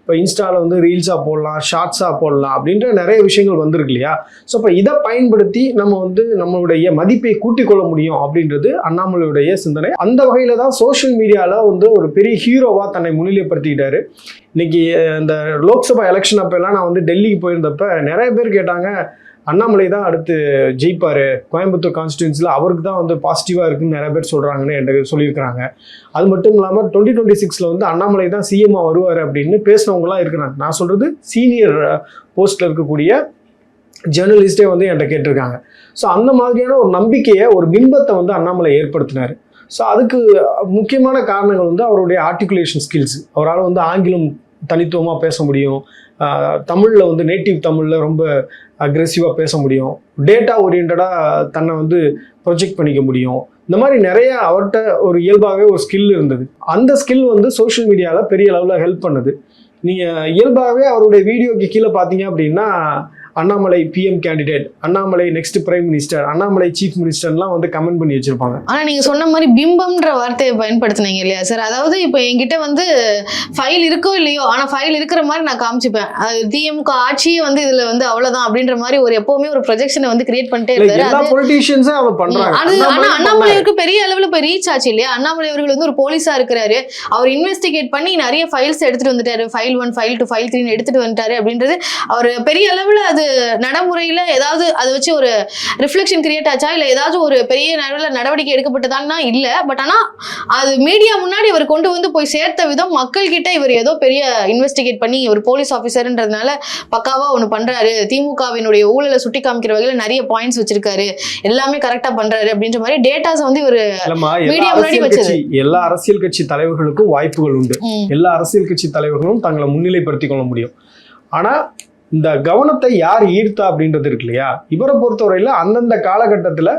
இப்போ இன்ஸ்டாவில் வந்து ரீல்ஸாக போடலாம் ஷார்ட்ஸாக போடலாம் அப்படின்ற நிறைய விஷயங்கள் வந்திருக்கு இல்லையா? ஸோ இப்போ இதை பயன்படுத்தி நம்ம வந்து நம்மளுடைய மதிப்பை கூட்டிக் கொள்ள முடியும் அப்படின்றது அண்ணாமலையுடைய சிந்தனை. அந்த வகையில் தான் சோஷியல் மீடியாவில் வந்து ஒரு பெரிய ஹீரோவாக தன்னை முன்னிலைப்படுத்திக்கிட்டாரு. இன்னைக்கு இந்த லோக்சபா எலெக்ஷன் அப்போல்லாம் நான் வந்து டெல்லிக்கு போயிருந்தப்ப நிறைய பேர் கேட்டாங்க அண்ணாமலை தான் அடுத்து ஜெயிப்பார். கோயம்புத்தூர் கான்ஸ்டியூன்சியில் அவருக்கு தான் வந்து பாசிட்டிவாக இருக்குன்னு நிறைய பேர் சொல்கிறாங்கன்னு என்கிட்ட சொல்லியிருக்கிறாங்க. அது மட்டும் இல்லாமல் டுவெண்ட்டி டுவெண்ட்டி சிக்ஸில் வந்து அண்ணாமலை தான் சிஎம்மாக வருவார் அப்படின்னு பேசினவங்களாம் இருக்கிறாங்க. நான் சொல்கிறது சீனியர் போஸ்ட்டில் இருக்கக்கூடிய ஜேர்னலிஸ்டே வந்து என்கிட்ட கேட்டிருக்காங்க. ஸோ அந்த மாதிரியான ஒரு நம்பிக்கையை ஒரு பிம்பத்தை வந்து அண்ணாமலை ஏற்படுத்தினார். ஸோ அதுக்கு முக்கியமான காரணங்கள் வந்து அவருடைய ஆர்டிகுலேஷன் ஸ்கில்ஸ் அவரால் வந்து ஆங்கிலம் தனித்துவமாக பேச முடியும். தமிழில் வந்து நேட்டிவ் தமிழில் ரொம்ப அக்ரெசிவாக பேச முடியும். டேட்டா ஓரியன்டாக தன்னை வந்து ப்ரொஜெக்ட் பண்ணிக்க முடியும். இந்த மாதிரி நிறைய அவர்கிட்ட ஒரு இயல்பாகவே ஒரு ஸ்கில் இருந்தது. அந்த ஸ்கில் வந்து சோஷியல் மீடியாவில் பெரிய அளவில் ஹெல்ப் பண்ணுது. நீங்கள் இயல்பாகவே அவருடைய வீடியோக்கு கீழே பார்த்தீங்க அப்படின்னா Annamalai PM candidate Annamalai next prime minister Annamalai chief மினிஸ்டர்லாம் வந்து கமெண்ட் பண்ணி வச்சிருப்பாங்க. ஆனா நீங்க சொன்ன மாதிரி பிம்பம்ன்ற வார்த்தையை பயன்படுத்துனீங்க இல்லையா? சார் அதாவது இப்போ என்கிட்ட வந்து ஃபைல் இருக்கோ இல்லையோ ஆனா ஃபைல் இருக்கிற மாதிரி நான் காமிச்சுப்பேன். அது திமுக ஆட்சியே வந்து இதுல வந்து அவ்வளவுதான் அப்படின்ற மாதிரி ஒரு எப்பவுமே ஒரு ப்ரொஜெக்ஷனை வந்து கிரியேட் பண்ணிட்டே இருக்காரு அது பொலிட்டீஷியன்ஸும் அதை பண்றாங்க. அது ஆனா அண்ணாமலையும் அண்ணாமலைக்கு பெரிய அளவுல போய் ரீச் ஆச்சு இல்லையா? அண்ணாமலை அவர்கள் வந்து ஒரு போலீஸா இருக்கிறாரு. அவர் இன்வெஸ்டிகேட் பண்ணி நிறைய ஃபைல்ஸ் எடுத்துட்டு வந்துட்டாரு. File one file two file three எடுத்துட்டு வந்துட்டாரு அப்படின்றது அவர் பெரிய அளவுல அது நடைமுறையில ஏதாவது அதை வச்சு ஒரு ரிஃப்ளெக்ஷன் கிரியேட் ஆச்சா? இல்ல ஏதாவது ஒரு பெரிய அளவுல நடவடிக்கை எடுக்கப்பட்டதான்னா இல்ல. பட் ஆனா அது மீடியா முன்னாடி அவர் கொண்டு வந்து போய் சேர்த்த விதம் மக்கள் கிட்ட இவர் ஏதோ பெரிய இன்வெஸ்டிகேட் பண்ணி ஒரு போலீஸ் ஆஃபீஸர்ன்றதுனால பக்காவா ஒண்ணு பண்றாரு. திமுகவினுடைய ஊழலை சுட்டி காமிக்கிற வகையில நிறைய பாயிண்ட்ஸ் வச்சிருக்காரு. எல்லாமே கரெக்டா பண்றாரு அப்படின்ற மாதிரி டேட்டாஸ் வந்து எல்லா மீடியா முன்னாடி வச்சது. எல்லா அரசியல் கட்சி தலைவர்களுக்கும் வாய்ப்புகள் உண்டு. எல்லா அரசியல் கட்சி தலைவர்களும் தங்களை முன்னிலைப்படுத்திக் கொள்ள முடியும். ஆனா இந்த கவனத்தை யார் ஈர்த்தா அப்படின்றது இருக்கு இல்லையா? இவரை பொறுத்தவரையில அந்தந்த காலகட்டத்துல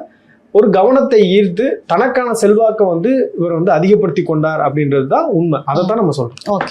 ஒரு கவனத்தை ஈர்த்து தனக்கான செல்வாக்கை வந்து இவர் வந்து அதிகப்படுத்தி கொண்டார் அப்படின்றது தான் உண்மை. அதை தான் நம்ம சொல்றோம். ஓகே.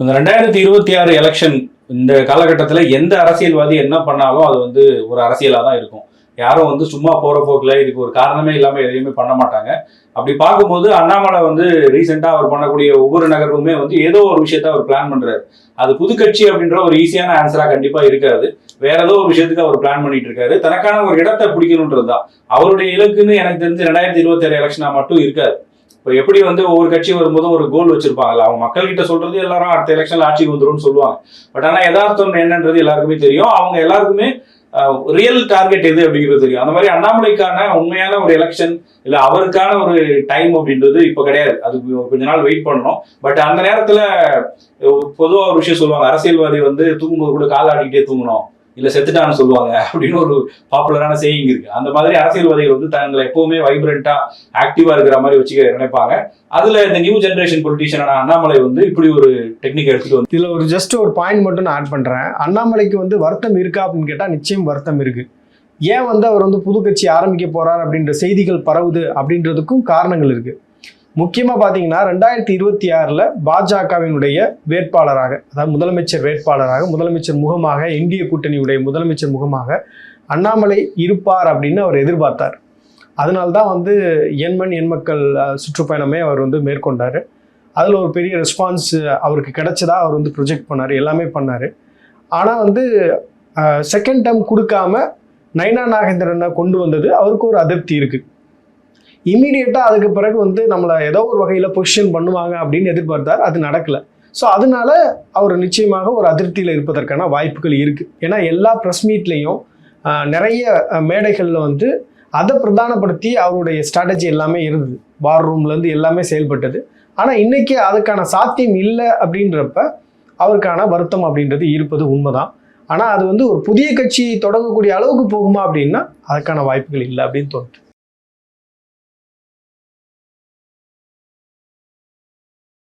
இந்த ரெண்டாயிரத்தி இருபத்தி ஆறு எலெக்ஷன் இந்த காலகட்டத்தில் எந்த அரசியல்வாதி என்ன பண்ணாலும் அது வந்து ஒரு அரசியலாக தான் இருக்கும். யாரும் வந்து சும்மா போற போக்கில் இதுக்கு ஒரு காரணமே இல்லாமல் எதையுமே பண்ண மாட்டாங்க. அப்படி பார்க்கும்போது அண்ணாமலை வந்து ரீசெண்டாக அவர் பண்ணக்கூடிய ஒவ்வொரு நகர்வுமே வந்து ஏதோ ஒரு விஷயத்த அவர் பிளான் பண்றாரு. அது புது கட்சி அப்படின்ற ஒரு ஈஸியான ஆன்சரா கண்டிப்பா இருக்காது. வேற ஏதோ ஒரு விஷயத்துக்கு அவர் பிளான் பண்ணிட்டு இருக்காரு. தனக்கான ஒரு இடத்தை பிடிக்கணுன்றது தான். அவருடைய இலக்குன்னு எனக்கு தெரிஞ்சு ரெண்டாயிரத்தி இருபத்தேழு எலெக்ஷனா மட்டும் இருக்காது. இப்போ எப்படி வந்து ஒவ்வொரு கட்சி வரும்போதும் ஒரு கோல் வச்சிருப்பாங்கல்ல அவங்க மக்கள் கிட்ட சொல்றது எல்லாரும் அடுத்த எலெக்ஷன்ல ஆட்சிக்கு வந்துடும் சொல்லுவாங்க. பட் ஆனா யதார்த்தம் என்னன்றது எல்லாருக்குமே தெரியும். அவங்க எல்லாருக்குமே ரியல் டார்கெட் எது அப்படிங்கிறது தெரியும். அந்த மாதிரி அண்ணாமலைக்கான உண்மையான ஒரு எலெக்ஷன் இல்லை அவருக்கான ஒரு டைம் அப்படின்றது இப்போ கிடையாது. அது கொஞ்ச நாள் வெயிட் பண்ணணும். பட் அந்த நேரத்தில் பொதுவாக ஒரு விஷயம் சொல்லுவாங்க அரசியல்வாதி வந்து தூங்கும்போது கூட கால் ஆடிக்கிட்டே தூங்கணும். இல்ல செத்துட்டான்னு சொல்லுவாங்க அப்படின்னு ஒரு பாப்புலரான சேயிங் இருக்கு. அந்த மாதிரி அரசியல்வாதிகள் வந்து தங்களை எப்பவுமே வைப்ரண்டா ஆக்டிவா இருக்கிற மாதிரி வச்சுக்க நினைப்பாங்க. அதுல இந்த நியூ ஜெனரேஷன் பொலிட்டீஷியனான அண்ணாமலை வந்து இப்படி ஒரு டெக்னிக் எடுத்துட்டு வந்து இதுல ஒரு ஜஸ்ட் ஒரு பாயிண்ட் மட்டும் நான் ஆட் பண்றேன். அண்ணாமலைக்கு வந்து வருத்தம் இருக்கா அப்படின்னு கேட்டா நிச்சயம் வருத்தம் இருக்கு. ஏன் வந்து அவர் வந்து புது கட்சி ஆரம்பிக்க போறார் அப்படின்ற செய்திகள் பரவுது அப்படின்றதுக்கும் காரணங்கள் இருக்கு. முக்கியமாக பார்த்தீங்கன்னா ரெண்டாயிரத்தி இருபத்தி ஆறில் பாஜகவினுடைய வேட்பாளராக அதாவது முதலமைச்சர் வேட்பாளராக முதலமைச்சர் முகமாக இந்திய கூட்டணியுடைய முதலமைச்சர் முகமாக அண்ணாமலை இருப்பார் அப்படின்னு அவர் எதிர்பார்த்தார். அதனால்தான் வந்து எண்மண் எண் மக்கள் சுற்றுப்பயணமே அவர் வந்து மேற்கொண்டார். அதில் ஒரு பெரிய ரெஸ்பான்ஸ் அவருக்கு கிடைச்சதா அவர் வந்து ப்ரொஜெக்ட் பண்ணார் எல்லாமே பண்ணார். ஆனால் வந்து செகண்ட் டேர்ம் கொடுக்காம நைனா நாகேந்திரனை கொண்டு வந்தது அவருக்கு ஒரு அதிருப்தி இருக்குது இமீடியட்டாக அதுக்கு பிறகு வந்து நம்மளை ஏதோ ஒரு வகையில் பொசிஷன் பண்ணுவாங்க அப்படின்னு எதிர்பார்த்தார். அது நடக்கலை. ஸோ அதனால அவர் நிச்சயமாக ஒரு அதிருப்தியில் இருப்பதற்கான வாய்ப்புகள் இருக்குது ஏன்னா எல்லா ப்ரெஸ் மீட்லேயும் நிறைய மேடைகளில் வந்து அதை பிரதானப்படுத்தி அவருடைய ஸ்ட்ராட்டஜி எல்லாமே இருந்தது. வார் ரூம்லேருந்து எல்லாமே செயல்பட்டது. ஆனால் இன்றைக்கி அதுக்கான சாத்தியம் இல்லை அப்படின்றப்ப அவருக்கான வருத்தம் அப்படின்றது இருப்பது உண்மைதான். ஆனால் அது வந்து ஒரு புதிய கட்சி தொடங்கக்கூடிய அளவுக்கு போகுமா அப்படின்னா அதுக்கான வாய்ப்புகள் இல்லை அப்படின்னு தோணுது.